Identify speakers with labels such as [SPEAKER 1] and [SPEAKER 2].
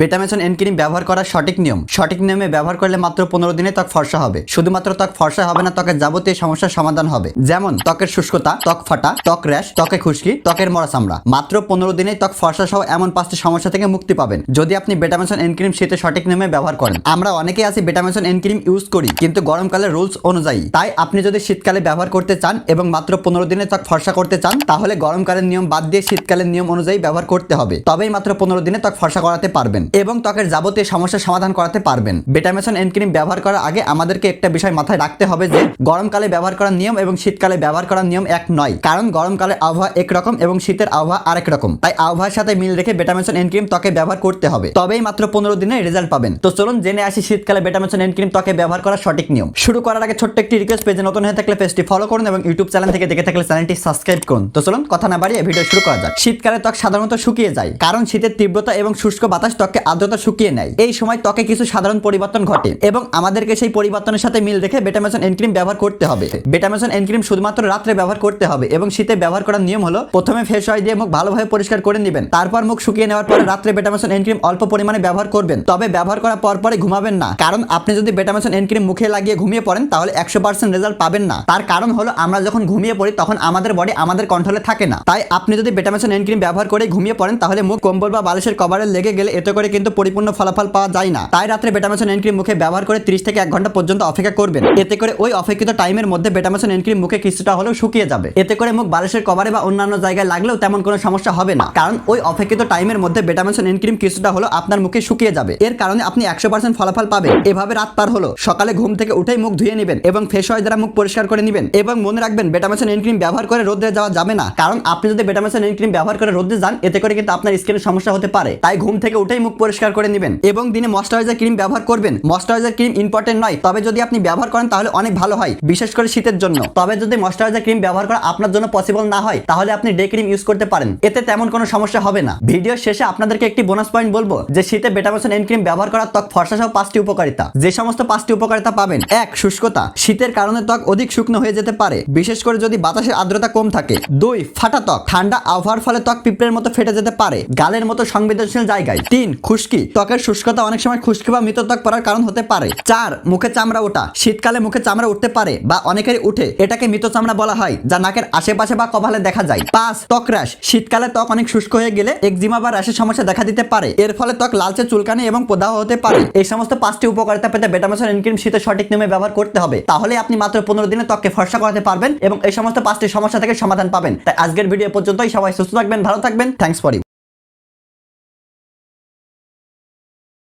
[SPEAKER 1] বেটামেশন N cream ব্যবহার করার সঠিক নিয়ম। সঠিক নিয়মে ব্যবহার করলে মাত্র পনেরো দিনে ত্বক ফর্সা হবে। শুধুমাত্র ত্বক ফর্সা হবে না, ত্বকের যাবতীয় সমস্যার সমাধান হবে। যেমন, ত্বকের শুষ্কতা, ত্বক ফাটা, ত্বক র্যাশ, ত্বকে খুশকি, ত্বকের মরা চামড়া। মাত্র পনেরো দিনে ত্বক ফর্সা সহ এমন পাঁচটি সমস্যা থেকে মুক্তি পাবেন। যদি আপনি বেটামেশন এন ক্রিম শীতে সঠিক নিয়মে ব্যবহার করেন। আমরা অনেকেই আছি বেটামেশন এন ক্রিম ইউজ করি, কিন্তু গরমকালের রুলস অনুযায়ী। তাই আপনি যদি শীতকালে ব্যবহার করতে চান এবং মাত্র পনেরো দিনে ত্বক ফর্সা করতে চান, তাহলে গরমকালের নিয়ম বাদ দিয়ে শীতকালের নিয়ম অনুযায়ী ব্যবহার করতে হবে। তবেই মাত্র পনেরো দিনে ত্বক ফর্সা করাতে পারবেন। এবং ত্বকের যাবতীয় সমস্যার সমাধান করাতে পারবেন। বেটামেসন এন ক্রিম ব্যবহার করার আগে আমাদেরকে একটা বিষয় মাথায় রাখতে হবে যে, গরমকালে ব্যবহার করার নিয়ম এবং শীতকালে ব্যবহার করার নিয়ম এক নয়। কারণ গরমকালে আবহাওয়া একরকম এবং শীতের আবহাওয়া আরেক রকম। তাই আবহাওয়ার সাথে মিল রেখে বেটামেশন এন ক্রিম ত্বকে ব্যবহার করতে হবে। তবেই মাত্র পনেরো দিনে রেজাল্ট পাবেন। তো চলুন জেনে আসি শীতকালে বেটামেসন এন ক্রিম ত্বকে ব্যবহার করার সঠিক নিয়ম। শুরু করার আগে ছোট্ট একটি রিকোয়েস্ট পেজে নতুন হয়ে থাকলে পেজটি ফলো করুন এবং ইউটিউব চ্যানেল থেকে দেখে থাকলে চ্যানেলটি সাবস্ক্রাইব করুন। তো চলুন কথা না বাড়িয়ে ভিডিও শুরু করা যাক। শীতকালে ত্বক সাধারণত শুকিয়ে যায়। কারণ শীতের তীব্রতা এবং শুষ্ক বাতাস ত্বককে আর্দ্রতা শুকিয়ে নেয়। এই সময় ত্বকে কিছু সাধারণ পরিবর্তন ঘটে এবং আমাদেরকে সেই পরিবর্তনের সাথে মিল রেখে বেটামেশন এন ক্রিম ব্যবহার করতে হবে। বেটামেশন এন ক্রিম শুধুমাত্র রাত্রে ব্যবহার করতে হবে এবং শীতে ব্যবহার করার নিয়ম হলো প্রথমে ফেস অয়েল দিয়ে মুখ ভালোভাবে পরিষ্কার করে নেবেন। তারপর মুখ শুকিয়ে নেওয়ার পরে রাত্রে বেটামেশন এন ক্রিম অল্প পরিমাণে ব্যবহার করবেন। তবে ব্যবহার করার পর পরে ঘুমাবেন না। কারণ আপনি যদি বেটামেশন এন ক্রিম মুখে লাগিয়ে ঘুমিয়ে পড়েন, তাহলে একশো পার্সেন্ট রেজাল্ট পাবেন না। তার কারণ হলো আমরা যখন ঘুমিয়ে পড়ি, তখন আমাদের বডি আমাদের কন্ট্রোলে থাকে না। তাই আপনি যদি বেটামেশন এন ক্রিম ব্যবহার করে ঘুমিয়ে পড়েন, তাহলে মুখ কম্বল বা বালিশের কভারে লেগে গেলে এতে করে কিন্তু পরিপূর্ণ ফলাফল পাওয়া যায় না। তাই রাত্রে বেটামেশন এন ক্রিম মুখে ব্যবহার করে 30 থেকে এক ঘণ্টা পর্যন্ত অপেক্ষা করবেন। এতে করে ওই অপেক্ষিত টাইমের মধ্যে বেটামেশন এন ক্রিম মুখে কিছুটা হলেও শুকিয়ে যাবে। এতে করে মুখ বালিশের কভারে বা অন্যান্য জায়গায় লাগলেও তেমন কোনো সমস্যা হবে না। কারণ ওই অপেক্ষিত টাইমের মধ্যে বেটামেশন এন ক্রিম কিছুটা হলো আপনার মুখে শুকিয়ে যাবে। এর কারণে আপনি একশো পার্সেন্ট ফলাফল পাবেন। এভাবে রাত পার হলো। সকালে ঘুম থেকে উঠেই মুখ ধুয়ে নেবেন এবং ফেস ওয়াশ দ্বারা মুখ পরিষ্কার করে নেবেন এবং মনে রাখবেন বেটামেশন এন ক্রিম ব্যবহার করে রোদে যাওয়া যাবে না। কারণ আপনি যদি বেটামেশন এন ক্রিম ব্যবহার করে রোদে যান, এতে করে কিন্তু আপনার স্কিনের সমস্যা হতে পারে। তাই ঘুম থেকে উঠেই মুখ পরিষ্কার করে নেবেন এবং দিনে ময়শ্চারাইজার ক্রিম ব্যবহার করবেন। ময়শ্চারাইজার ক্রিম ইম্পর্টেন্ট নয়, তবে যদি আপনি ব্যবহার করেন তাহলে অনেক ভালো হয়, বিশেষ করে শীতের জন্য। তবে যদি ময়শ্চারাইজার ক্রিম ব্যবহার করা আপনার জন্য পসিবল না হয়, তাহলে আপনি ডে ক্রিম ইউজ করতে পারেন। এতে তেমন কোনো সমস্যা হবে না। ভিডিও শেষে আপনাদেরকে একটি বোনাস পয়েন্ট বলব, যে শীতে বেটামেশন এন ক্রিম ব্যবহার করার ত্বক ফর্সা সহ পাঁচটি উপকারিতা। যে সমস্ত পাঁচটি উপকারিতা পাবেন, এক, শুষ্কতা। শীতের কারণে ত্বক অধিক শুকনো হয়ে যেতে পারে। বিশেষ করে যদি বাতাসের আর্দ্রতা কম থাকে। দুই, ফাটা ত্বক। ঠান্ডা আবহাওয়ার ফলে ত্বক পিঁপড়ের মতো ফেটে যেতে পারে। গালের মতো সংবেদনশীল জায়গায়। তিন খুশকি? ত্বকের শুষ্কতা অনেক সময় খুশকি বা মৃত ত্বক পড়ার কারণ হতে পারে। চার, মুখে চামড়া ওঠা। শীতকালে মুখে চামড়া উঠতে পারে বা অনেকেরই উঠে এটাকে মৃত চামড়া বলা হয়, যা নাকের আশেপাশে বা কপালে দেখা যায়। পাঁচ, ত্বক র্যাশ শীতকালে ত্বক অনেক শুষ্ক হয়ে গেলে একজিমা বা র্যাশের সমস্যা দেখা দিতে পারে। এর ফলে ত্বক লালচে, চুলকানি এবং প্রদাহ হতে পারে। এই সমস্ত পাঁচটি উপকারিতা পেতে বেটামেশন এনক্রিম শীতে সঠিক নিয়মে ব্যবহার করতে হবে। তাহলে আপনি মাত্র পনেরো দিনে ত্বককে ফর্সা করাতে পারবেন এবং এই সমস্ত পাঁচটি সমস্যা থেকে সমাধান পাবেন। তাই আজকের ভিডিও পর্যন্তই। সবাই সুস্থ থাকবেন, ভালো থাকবেন। Thanks for